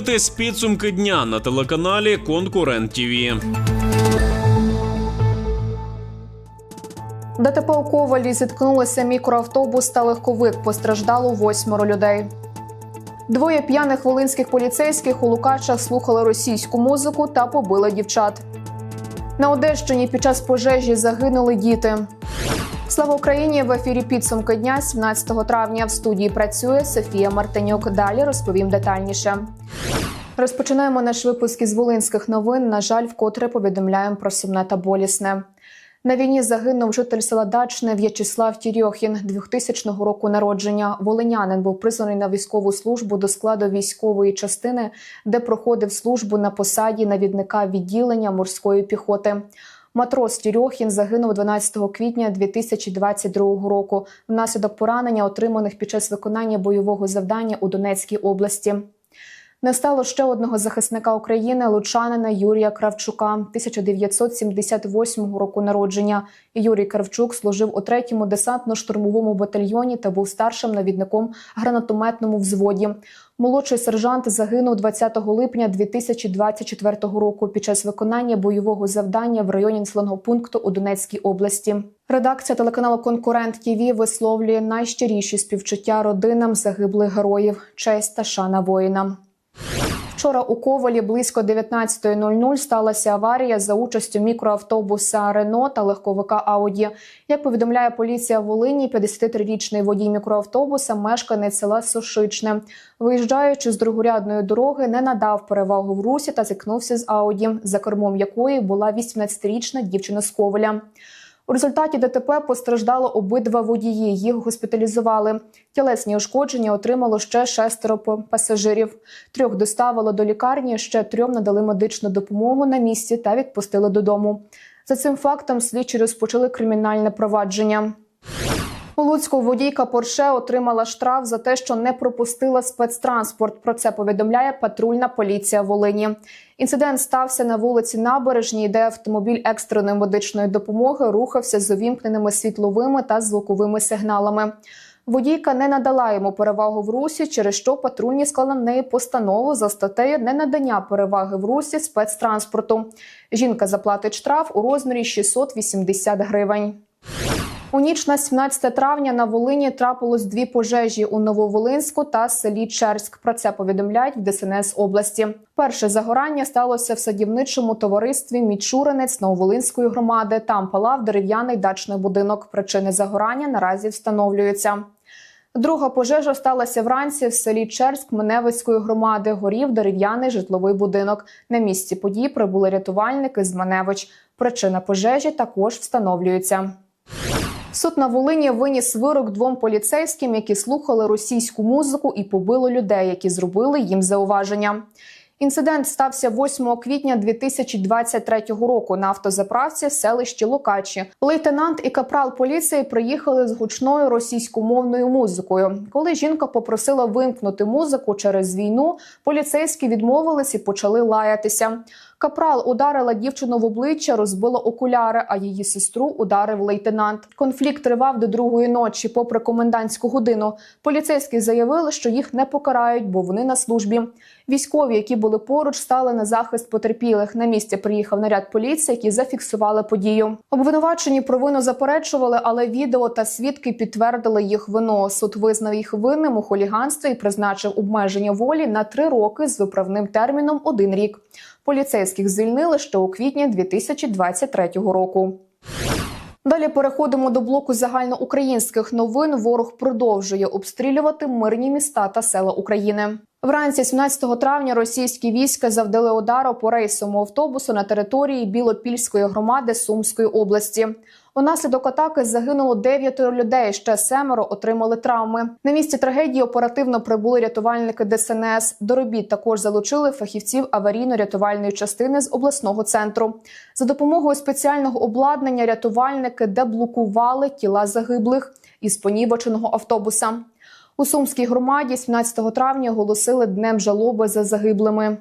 Дивитесь підсумки дня на телеканалі Конкурент ТІВІ. ДТП у Ковалі зіткнулися мікроавтобус та легковик. Постраждало восьмеро людей. Двоє п'яних волинських поліцейських у Лукачах слухали російську музику та побили дівчат. На Одещині під час пожежі загинули діти. Слава Україні! В ефірі підсумки дня 17 травня. В студії працює Софія Мартинюк. Далі розповім детальніше. Розпочинаємо наш випуск із волинських новин. На жаль, вкотре повідомляємо про сумне та болісне. На війні загинув житель села Дачне В'ячеслав Тірьохін 2000 року народження. Волинянин був призваний на військову службу до складу військової частини, де проходив службу на посаді навідника відділення морської піхоти. Матрос Тірьохін загинув 12 квітня 2022 року внаслідок поранення, отриманих під час виконання бойового завдання у Донецькій області. Не стало ще одного захисника України, лучанина Юрія Кравчука, 1978 року народження. Юрій Кравчук служив у третьому десантно-штурмовому батальйоні та був старшим навідником гранатометному взводі. Молодший сержант загинув 20 липня 2024 року під час виконання бойового завдання в районі населеного пункту у Донецькій області. Редакція телеканалу Конкурент ТІВІ висловлює найщиріші співчуття родинам загиблих героїв, честь та шана воїнам. Вчора у Ковалі близько 19.00 сталася аварія за участю мікроавтобуса Рено та легковика Ауді. Як повідомляє поліція Волині, 53-річний водій мікроавтобуса, мешканець села Сошичне, виїжджаючи з другорядної дороги, не надав перевагу в русі та зіткнувся з Ауді, за кермом якої була 18-річна дівчина з Коваля. У результаті ДТП постраждало обидва водії. Їх госпіталізували. Тілесні ушкодження отримало ще шестеро пасажирів. Трьох доставило до лікарні, ще трьом надали медичну допомогу на місці та відпустили додому. За цим фактом слідчі розпочали кримінальне провадження. У водійка Порше отримала штраф за те, що не пропустила спецтранспорт. Про це повідомляє патрульна поліція Волині. Інцидент стався на вулиці Набережній, де автомобіль екстреної медичної допомоги рухався з увімкненими світловими та звуковими сигналами. Водійка не надала йому перевагу в русі, через що патрульні склали неї постанову за статтею ненадання переваги в русі спецтранспорту. Жінка заплатить штраф у розмірі 680 гривень. У ніч на 17 травня на Волині трапилось дві пожежі у Нововолинську та селі Черськ. Про це повідомляють в ДСНС області. Перше загорання сталося в садівничому товаристві Мічуринець Нововолинської громади. Там палав дерев'яний дачний будинок. Причини загорання наразі встановлюються. Друга пожежа сталася вранці в селі Черськ Маневицької громади. Горів дерев'яний житловий будинок. На місці подій прибули рятувальники з Маневич. Причина пожежі також встановлюється. Суд на Волині виніс вирок двом поліцейським, які слухали російську музику і побили людей, які зробили їм зауваження. Інцидент стався 8 квітня 2023 року на автозаправці в селищі Лукачі. Лейтенант і капрал поліції приїхали з гучною російськомовною музикою. Коли жінка попросила вимкнути музику через війну, поліцейські відмовились і почали лаятися. Капрал ударила дівчину в обличчя, розбила окуляри, а її сестру ударив лейтенант. Конфлікт тривав до другої ночі, попри комендантську годину. Поліцейські заявили, що їх не покарають, бо вони на службі. Військові, які були поруч, стали на захист потерпілих. На місці приїхав наряд поліції, які зафіксували подію. Обвинувачені провину заперечували, але відео та свідки підтвердили їх вину. Суд визнав їх винним у хуліганстві і призначив обмеження волі на три роки з виправним терміном один рік. Поліцейських звільнили ще у квітні 2023 року. Далі переходимо до блоку загальноукраїнських новин. Ворог продовжує обстрілювати мирні міста та села України. Вранці 17 травня російські війська завдали удару по рейсовому автобусу на території Білопільської громади Сумської області. Унаслідок атаки загинуло дев'ятеро людей. Ще семеро отримали травми. На місці трагедії оперативно прибули рятувальники ДСНС. До робіт також залучили фахівців аварійно-рятувальної частини з обласного центру. За допомогою спеціального обладнання рятувальники деблокували тіла загиблих із понівоченого автобуса. У Сумській громаді 17 травня оголосили днем жалоби за загиблими.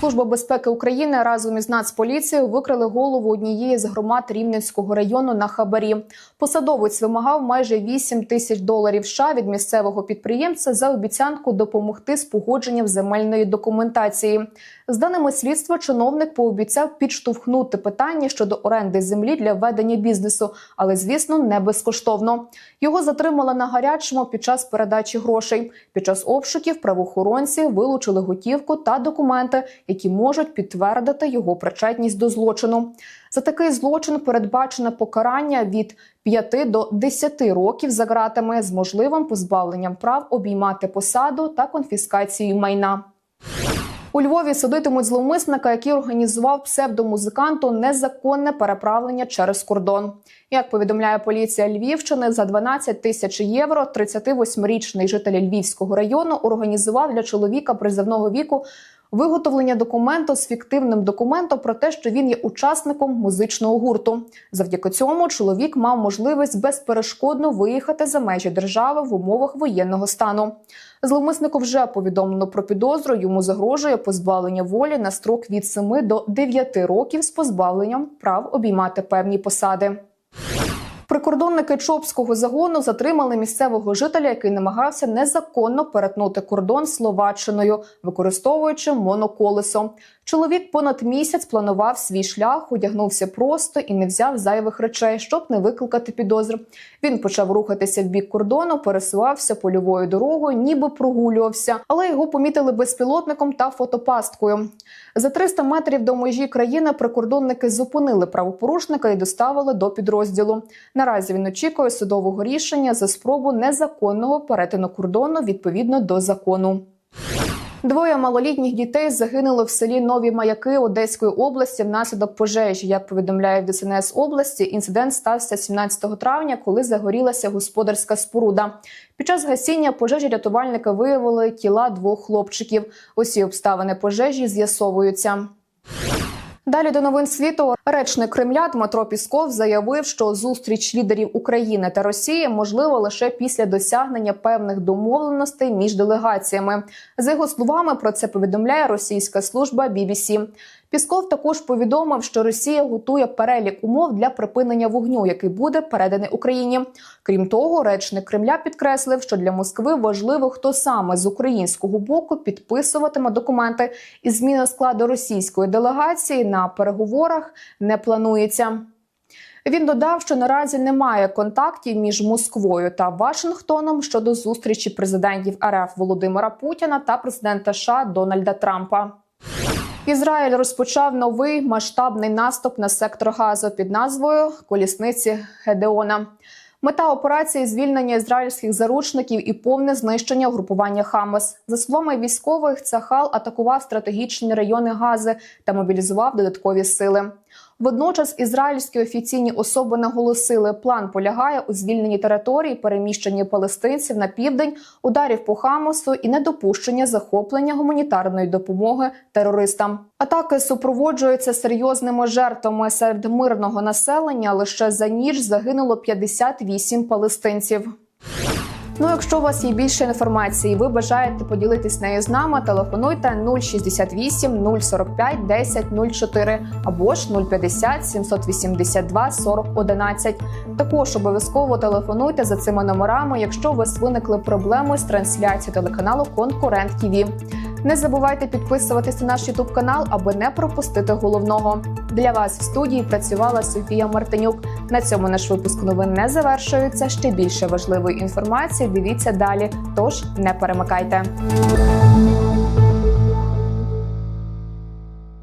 Служба безпеки України разом із Нацполіцією викрили голову однієї з громад Рівненського району на хабарі. Посадовець вимагав майже 8 тисяч доларів США від місцевого підприємця за обіцянку допомогти з погодженням земельної документації. З даними слідства, чиновник пообіцяв підштовхнути питання щодо оренди землі для ведення бізнесу, але звісно не безкоштовно. Його затримали на гарячому під час передачі грошей. Під час обшуків правоохоронці вилучили готівку та документи, які можуть підтвердити його причетність до злочину. За такий злочин передбачене покарання від 5 до 10 років за ґратами з можливим позбавленням прав обіймати посаду та конфіскацією майна. У Львові судитимуть зловмисника, який організував псевдомузиканту незаконне переправлення через кордон. Як повідомляє поліція Львівщини, за 12 тисяч євро 38-річний житель Львівського району організував для чоловіка призовного віку виготовлення документу з фіктивним документом про те, що він є учасником музичного гурту. Завдяки цьому чоловік мав можливість безперешкодно виїхати за межі держави в умовах воєнного стану. Зловмиснику вже повідомлено про підозру. Йому загрожує позбавлення волі на строк від 7 до 9 років з позбавленням прав обіймати певні посади. Прикордонники Чопського загону затримали місцевого жителя, який намагався незаконно перетнути кордон Словаччиною, використовуючи моноколесо. Чоловік понад місяць планував свій шлях, одягнувся просто і не взяв зайвих речей, щоб не викликати підозр. Він почав рухатися в бік кордону, пересувався польовою дорогою, ніби прогулювався, але його помітили безпілотником та фотопасткою. За 300 метрів до межі країни прикордонники зупинили правопорушника і доставили до підрозділу. Наразі він очікує судового рішення за спробу незаконного перетину кордону відповідно до закону. Двоє малолітніх дітей загинули в селі Нові Маяки Одеської області внаслідок пожежі. Як повідомляє в ДСНС області, інцидент стався 17 травня, коли загорілася господарська споруда. Під час гасіння пожежі рятувальники виявили тіла двох хлопчиків. Усі обставини пожежі з'ясовуються. Далі до новин світу речник Кремля Дмитро Пісков заявив, що зустріч лідерів України та Росії можлива лише після досягнення певних домовленостей між делегаціями. За його словами, про це повідомляє російська служба BBC. Пісков також повідомив, що Росія готує перелік умов для припинення вогню, який буде переданий Україні. Крім того, речник Кремля підкреслив, що для Москви важливо, хто саме з українського боку підписуватиме документи, і зміна складу російської делегації на переговорах не планується. Він додав, що наразі немає контактів між Москвою та Вашингтоном щодо зустрічі президентів РФ Володимира Путіна та президента США Дональда Трампа. Ізраїль розпочав новий масштабний наступ на сектор Газу під назвою Колісниці Гедеона. Мета операції звільнення ізраїльських заручників і повне знищення угрупування Хамас. За словами військових, Цахал атакував стратегічні райони Гази та мобілізував додаткові сили. Водночас ізраїльські офіційні особи наголосили, план полягає у звільненні територій, переміщенні палестинців на південь, ударів по Хамасу і недопущення захоплення гуманітарної допомоги терористам. Атаки супроводжуються серйозними жертвами серед мирного населення. Лише за ніч загинуло 58 палестинців. Ну, якщо у вас є більше інформації, ви бажаєте поділитись нею з нами, телефонуйте 068 045 10 04 або ж 050 782 40 11. Також обов'язково телефонуйте за цими номерами, якщо у вас виникли проблеми з трансляцією телеканалу Конкурент ТІВІ. Не забувайте підписуватись на наш Ютуб канал, аби не пропустити головного. Для вас в студії працювала Софія Мартинюк. На цьому наш випуск новин не завершується. Ще більше важливої інформації дивіться далі. Тож не перемикайте.